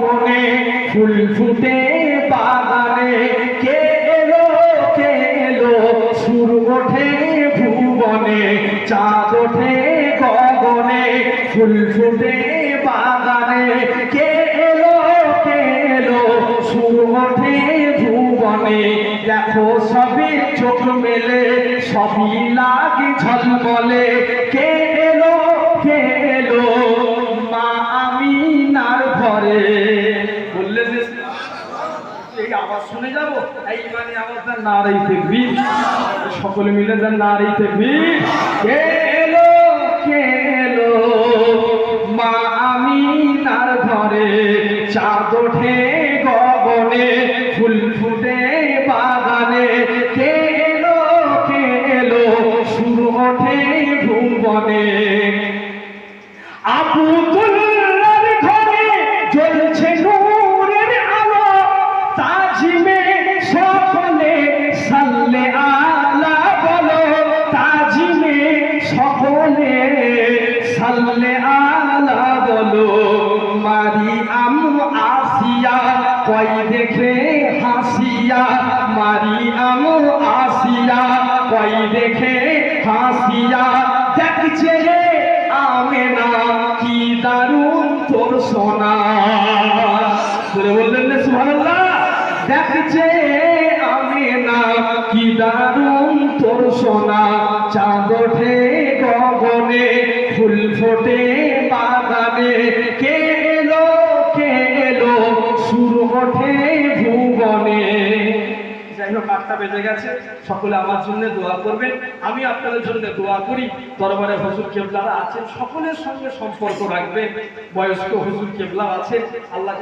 বনে ফুল ফুটে বাগানে কে এলো কে এলো? সুর ওঠে ভুবনে, চাঁদ ওঠে গগনে। ফুল ফুটে বাগানে কে এলো কে এলো? সুর ওঠে ভুবনে। দেখো সবে চোখ মেলে, সবই লাগে ঝলমলে। কে এই আওয়াজ শুনে এই নারী সকলে মিলে যান নারী এলো মা আমি নার ঘরে চাঁদ ওঠে গগনে, ফুল ফুটে বাগানে। কে এলো সুর ওঠে ভুবনে। আবুদুল্লার তাজিমে সকলে আলা তাজিমে আলা আম আসিয়া দেখে হাসিয়া আম আসিয়া দেখে হাসিয়া, দেখছে রে আমেনা, কি দারুণ তোর সোনা। দেখছে আমি না, কি দারুণ তোর সোনা। চাঁদ ওঠে গগনে, ফুল ফোটে বাগানে। কে এলো কে এলো, সুর ওঠে ভুবনে। গেছে। সকলে আমার জন্য দোয়া করবেন। আমি আপনাদের জন্য দোয়া করি। দরবারে হুজুর কেবলারা আছেন। সকলের সঙ্গে সম্পর্ক রাখবেন। বয়স্ক হুজুর কেবলা আছেন। আল্লাহ